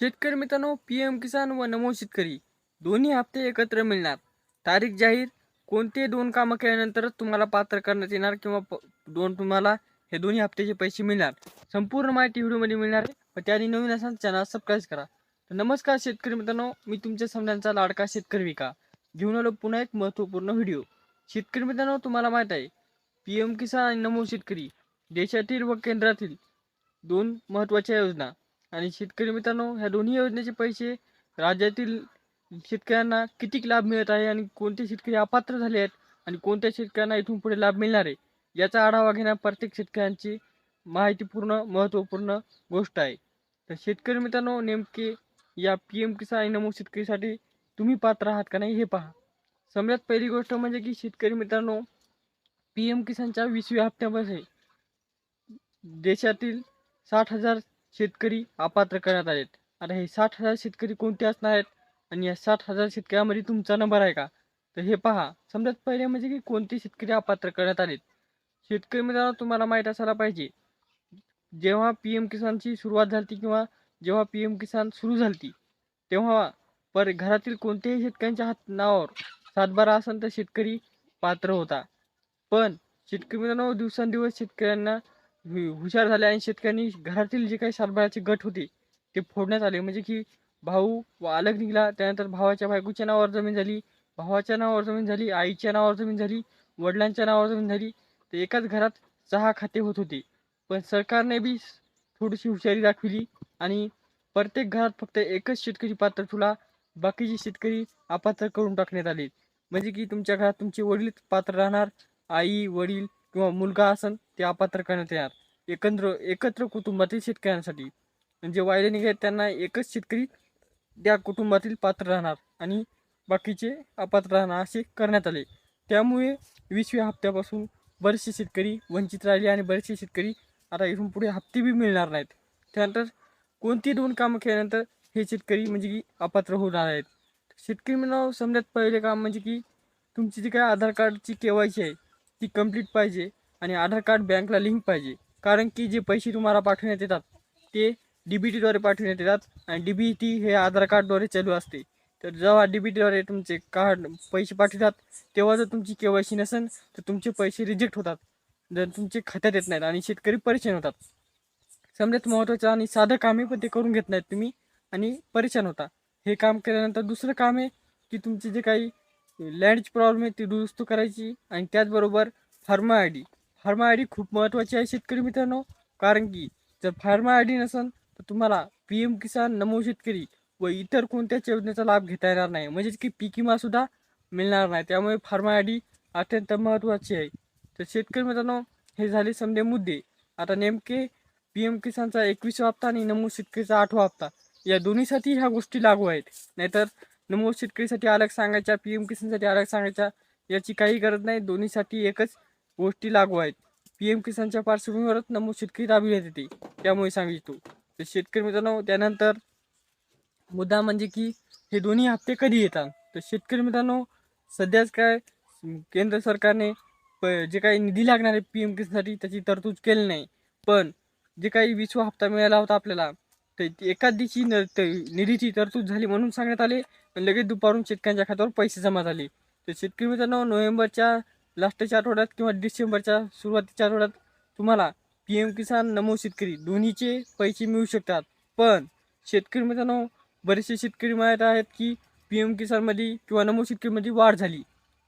शेतकरी मित्रांनो P M किसान व नमो शेतकरी दोन्ही हप्ते एकत्र मिळणार. तारीख जाहीर कोणते दोन कामं केल्यानंतरच तुम्हाला पात्र करण्यात येणार किंवा प दोन तुम्हाला हे दोन्ही हप्त्याचे पैसे मिळणार. संपूर्ण माहिती व्हिडिओमध्ये मिळणार आहे. व त्याआधी नवीन असाल चॅनल सबस्क्राईब करा. तर नमस्कार शेतकरी मित्रांनो मी तुमच्या सामन्यांचा लाडका शेतकरी विका. घेऊन आलो पुन्हा एक महत्त्वपूर्ण व्हिडिओ. शेतकरी मित्रांनो तुम्हाला माहीत आहे पी एम किसान आणि नमो शेतकरी देशातील व केंद्रातील दोन महत्त्वाच्या योजना. आणि शेतकरी मित्रांनो ह्या दोन्ही योजनेचे पैसे राज्यातील शेतकऱ्यांना किती लाभ मिळत आहे आणि कोणते शेतकरी अपात्र झाले आहेत आणि कोणत्या शेतकऱ्यांना इथून पुढे लाभ मिळणार आहे याचा आढावा घेणं प्रत्येक शेतकऱ्यांची माहितीपूर्ण महत्त्वपूर्ण गोष्ट आहे. तर शेतकरी मित्रांनो नेमके या पी एम किसान आणि नमो शेतकरीसाठी तुम्ही पात्र आहात का नाही हे पहा. सगळ्यात पहिली गोष्ट म्हणजे की शेतकरी मित्रांनो पी एम किसानच्या वीसव्या हप्त्यामध्ये देशातील साठ हजार शेतकरी अपात्र करण्यात आलेत. आता हे साठ हजार शेतकरी कोणते असणार आहेत? आणि या साठ हजार शेतकऱ्यामध्ये तुमचा नंबर आहे का? तर हे पहा. समजा पहिले म्हणजे की कोणते शेतकरी अपात्र करण्यात आलेत? शेतकरी मित्रांनो तुम्हाला माहीत असायला पाहिजे. जेव्हा पी एम किसानची सुरुवात झाली किंवा जेव्हा पी एम किसान सुरू झाली तेव्हा पर घरातील कोणत्याही शेतकऱ्यांच्या हात नावावर सातबारा असेल तर शेतकरी पात्र होता. पण शेतकरी मित्रांनो दिवसेंदिवस शेतकऱ्यांना हुशार झाले आणि शेतकऱ्यांनी घरातील जे काही सातबाराचे गट होते ते फोडण्यात आले. म्हणजे की भाऊ व अलग निघाला. त्यानंतर भावाच्या बायकोच्या नावावर जमीन झाली भावाच्या नावावर जमीन झाली आईच्या नावावर जमीन झाली वडिलांच्या नावावर जमीन झाली. तर एकाच घरात सहा खाते होत होते. पण सरकारने बी थोडीशी हुशारी दाखविली आणि प्रत्येक घरात फक्त एकच शेतकरी पात्र ठुला. बाकीचे शेतकरी अपात्र करून टाकण्यात आले. म्हणजे की तुमच्या घरात तुमचे वडील पात्र राहणार आई वडील किंवा मुलगा असन ते अपात्र करण्यात येणार. एकत्र एकत्र कुटुंबातील शेतकऱ्यांसाठी. म्हणजे वायले निघाले त्यांना एकच शेतकरी त्या कुटुंबातील पात्र राहणार आणि बाकीचे अपात्र राहणार असे करण्यात आले. त्यामुळे वीसव्या हप्त्यापासून बरेचसे शेतकरी वंचित राहिले आणि बरेचसे शेतकरी आता इथून पुढे हप्ते बी मिळणार नाहीत. त्यानंतर कोणती दोन कामं केल्यानंतर हे शेतकरी म्हणजे की अपात्र होणार आहेत? शेतकरी म्हणून समजत पहिले काम म्हणजे की तुमची जी काय आधार कार्डची के वाय सी आहे ती कंप्लीट पाहिजे आणि आधार कार्ड बँकला लिंक पाहिजे. कारण की जे पैसे तुम्हाला पाठवण्यात येतात ते डी बी टीद्वारे पाठवण्यात येतात आणि डी बी टी हे आधार कार्डद्वारे चालू असते. तर जेव्हा डी बी टीद्वारे तुमचे कार्ड पैसे पाठवतात तेव्हा जर तुमची के वाय सी नसेल तर तुमचे पैसे रिजेक्ट होतात. जर तुमचे खात्यात येत नाहीत आणि शेतकरी परेशान होतात. समजात महत्त्वाचं आणि साधं कामे पण ते करून घेत नाहीत तुम्ही आणि परेशान होता. हे काम केल्यानंतर दुसरं काम आहे की तुमचे जे काही लँडची प्रॉब्लेम आहे ती दुरुस्त करायची आणि त्याचबरोबर pharma I D pharma I D खूप महत्त्वाची आहे शेतकरी मित्रांनो. कारण की जर फार्मा आय डी नसेल तर तुम्हाला पी एम किसान नमो शेतकरी व इतर कोणत्याच योजनेचा लाभ घेता येणार नाही. म्हणजेच की पीक विमासुद्धा मिळणार नाही. त्यामुळे फार्मा आय डी अत्यंत महत्त्वाची आहे. तर शेतकरी मित्रांनो हे झाले समजे मुद्दे. आता नेमके पी एम किसानचा एकवीसवा हप्ता आणि नमो शेतकरीचा आठवा हप्ता. या दोन्हीसाठी ह्या गोष्टी लागू आहेत. नाहीतर नमो शेतकरीसाठी अलग सांगायच्या पी एम किसानसाठी अलग सांगायच्या याची काही गरज नाही. दोन्हीसाठी एकच गोष्टी लागू आहेत. पी एम किसानच्या पार्श्वभूमीवरच नमो शेतकरी राबविण्यात येते त्यामुळे सांगितो तर शेतकरी मित्रांनो त्यानंतर मुद्दा म्हणजे की हे दोन्ही हप्ते कधी येतात? तर शेतकरी मित्रांनो सध्याच काय केंद्र सरकारने प जे काही निधी लागणार आहे पी एम किसानसाठी त्याची तरतूद केली नाही. पण जे काही विश्व हप्ता मिळाला होता आपल्याला तर एकाच दिवशी न त- निधीची तरतूद झाली म्हणून सांगण्यात आले आणि लगेच दुपारून शेतकऱ्यांच्या खात्यावर पैसे जमा झाले. तर शेतकरी मित्रांनो नोव्हेंबरच्या लास्टच्या आठवड्यात किंवा डिसेंबरच्या सुरुवातीच्या आठवड्यात तुम्हाला पी एम किसान नमो शेतकरी दोन्हीचे पैसे मिळू शकतात. पण शेतकरी मित्रांनो बरेचसे शेतकरी माहीत आहेत की पी एम किसानमध्ये किंवा नमो शेतकरीमध्ये वाढ झाली.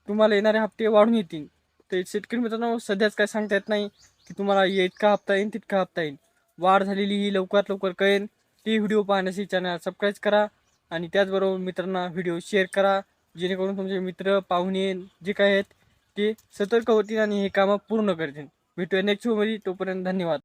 तुम्हाला येणारे हप्ते वाढून येतील. तर शेतकरी मित्रांनो सध्याच काय सांगता येत नाही की तुम्हाला इतका हप्ता येईल तितका हप्ता येईल वाढ झालेली ही लवकरात लवकर कळेल. ती व्हिडिओ पाहण्यासाठी चॅनल सबस्क्राईब करा आणि त्याचबरोबर मित्रांना व्हिडिओ शेअर करा. जेणेकरून तुमचे मित्र पाहुणे जे काय आहेत ते सतर्क होतील आणि हे कामं पूर्ण करतील. भेटूया नेक्स्ट शोमध्ये तोपर्यंत धन्यवाद.